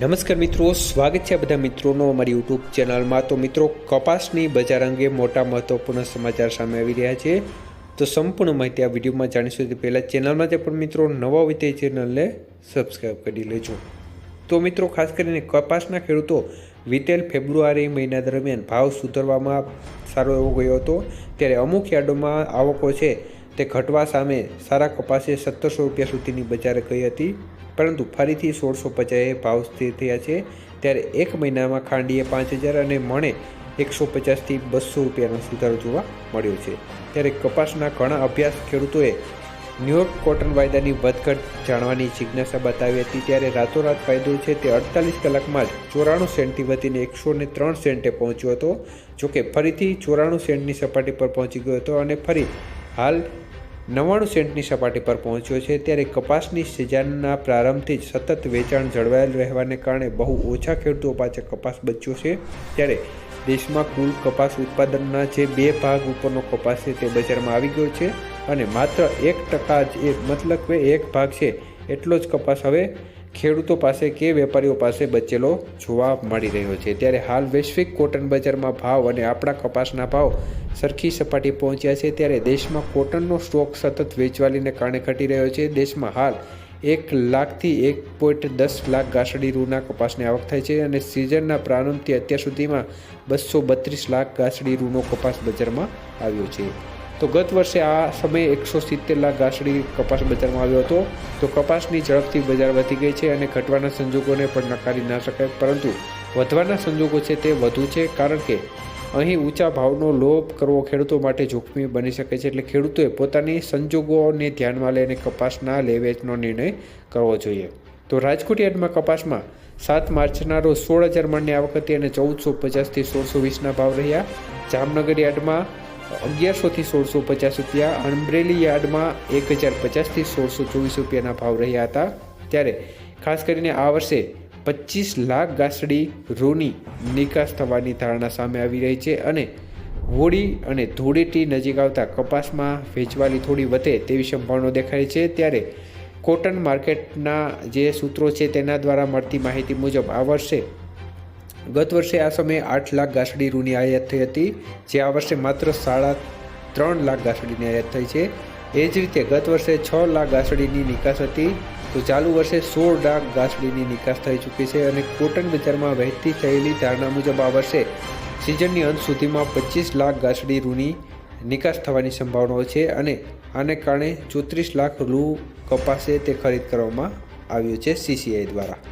નમસ્કાર મિત્રો, સ્વાગત છે બધા મિત્રોનો અમારી યુટ્યુબ ચેનલમાં. તો મિત્રો, કપાસની બજાર અંગે મોટા મહત્વપૂર્ણ સમાચાર સામે આવી રહ્યા છે. તો સંપૂર્ણ માહિતી આ વિડીયોમાં જાણીશું. તે પહેલાં ચેનલમાં જે પણ મિત્રો નવા હોય તે ચેનલને સબસ્ક્રાઈબ કરી લેજો. તો મિત્રો, ખાસ કરીને કપાસના ખેડૂતો વિતેલ ફેબ્રુઆરી મહિના દરમિયાન ભાવ સુધરવામાં સારો એવો ગયો હતો. ત્યારે અમુક યાર્ડોમાં આવકો છે તે ઘટવા સામે સારા કપાસે સત્તરસો રૂપિયા સુધીની બજારે ગઈ હતી. પરંતુ ફરીથી સોળસો પચાસે ભાવ સ્થિર થયા છે. ત્યારે એક મહિનામાં ખાંડીએ પાંચ હજાર અને મણે એકસો પચાસથી બસો રૂપિયાનો સુધારો જોવા મળ્યો છે. ત્યારે કપાસના ઘણા અભ્યાસ ખેડૂતોએ ન્યુયોર્ક કોટન વાયદાની વધઘટ જાણવાની જિજ્ઞાસા બતાવી હતી. ત્યારે રાતોરાત ફાયદો છે તે અડતાલીસ કલાકમાં જ ચોરાણું સેન્ટથી વધીને એકસો ને ત્રણ સેન્ટે પહોંચ્યો હતો. જોકે ફરીથી ચોરાણું સેન્ટની સપાટી પર પહોંચી ગયો હતો અને ફરી હાલ નવ્વાણું સેન્ટની સપાટી પર પહોંચ્યો છે ત્યારે કપાસની સિઝનના પ્રારંભથી જ સતત વેચાણ જળવાયેલ રહેવાને કારણે બહુ ઓછા ખેડૂતો પાસે કપાસ બચ્યો છે. ત્યારે દેશમાં કુલ કપાસ ઉત્પાદનના જે બે ભાગ ઉપરનો કપાસ છે તે બજારમાં આવી ગયો છે અને માત્ર એક ટકા જ એ મતલબ કે એક ભાગ છે. એટલો જ કપાસ હવે ખેડૂતો પાસે કે વેપારીઓ પાસે બચેલો જોવા મળી રહ્યો છે. ત્યારે હાલ વૈશ્વિક કોટન બજારમાં ભાવ અને આપણા કપાસના ભાવ સરખી સપાટી પહોંચ્યા છે. ત્યારે દેશમાં કોટનનો સ્ટોક સતત વેચવાલીને કારણે ઘટી રહ્યો છે. દેશમાં હાલ એક લાખથી એક પોઈન્ટ દસ લાખ ગાસડી રૂના કપાસની આવક થાય છે અને સિઝનના પ્રારંભથી અત્યાર સુધીમાં બસો બત્રીસ લાખ ગાસડી રૂનો કપાસ બજારમાં આવ્યો છે. તો ગત વર્ષે આ સમયે એકસો સિત્તેર લાખ ગાસડી કપાસ બજારમાં આવ્યો હતો. તો કપાસની ઝડપથી બજાર વધી ગઈ છે અને ઘટવાના સંજોગોને પણ નકારી ના શકાય. પરંતુ વધવાના સંજોગો છે તે વધુ છે કારણ કે અહીં ઊંચા ભાવનો લોભ કરવો ખેડૂતો માટે જોખમી બની શકે છે. એટલે ખેડૂતોએ પોતાની સંજોગોને ધ્યાનમાં લઈને કપાસના લે વેચનો નિર્ણય કરવો જોઈએ. તો રાજકોટ યાર્ડમાં કપાસમાં સાત માર્ચના રોજ સોળ હજાર મણની આવક હતી અને ચૌદસો પચાસથી સોળસો વીસના ભાવ રહ્યા. જામનગર યાર્ડમાં અગિયારસોથી સોળસો પચાસ રૂપિયા અમરેલી યાર્ડમાં એક હજાર પચાસથી સોળસો ચોવીસ રૂપિયાના ભાવ રહ્યા હતા. ત્યારે ખાસ કરીને આ વર્ષે પચીસ લાખ ગાસડી રૂની નિકાસ થવાની ધારણા સામે આવી રહી છે અને હોળી અને ધૂળેટી નજીક આવતા કપાસમાં વેચવાલી થોડી વધે તેવી સંભાવનાઓ દેખાય છે. ત્યારે કોટન માર્કેટના જે સૂત્રો છે તેના દ્વારા મળતી માહિતી મુજબ આ વર્ષે ગત વર્ષે આ સમયે આઠ લાખ ગાંસડી રૂની આયાત થઈ હતી, જે આ વર્ષે માત્ર સાડા ત્રણ લાખ ગાંસડીની આયાત થઈ છે. એ જ રીતે ગત વર્ષે છ લાખ ગાંસડીની નિકાસ હતી, તો ચાલુ વર્ષે સોળ લાખ ગાંસડીની નિકાસ થઈ ચૂકી છે અને કોટન બજારમાં વહેતી થયેલી ધારણા મુજબ આ વર્ષે સિઝનની અંત સુધીમાં પચીસ લાખ ગાંસડી રૂની નિકાસ થવાની સંભાવનાઓ છે અને આને કારણે ચોત્રીસ લાખ રૂ કપાસે તે ખરીદ કરવામાં આવ્યું છે સીસીઆઈ દ્વારા.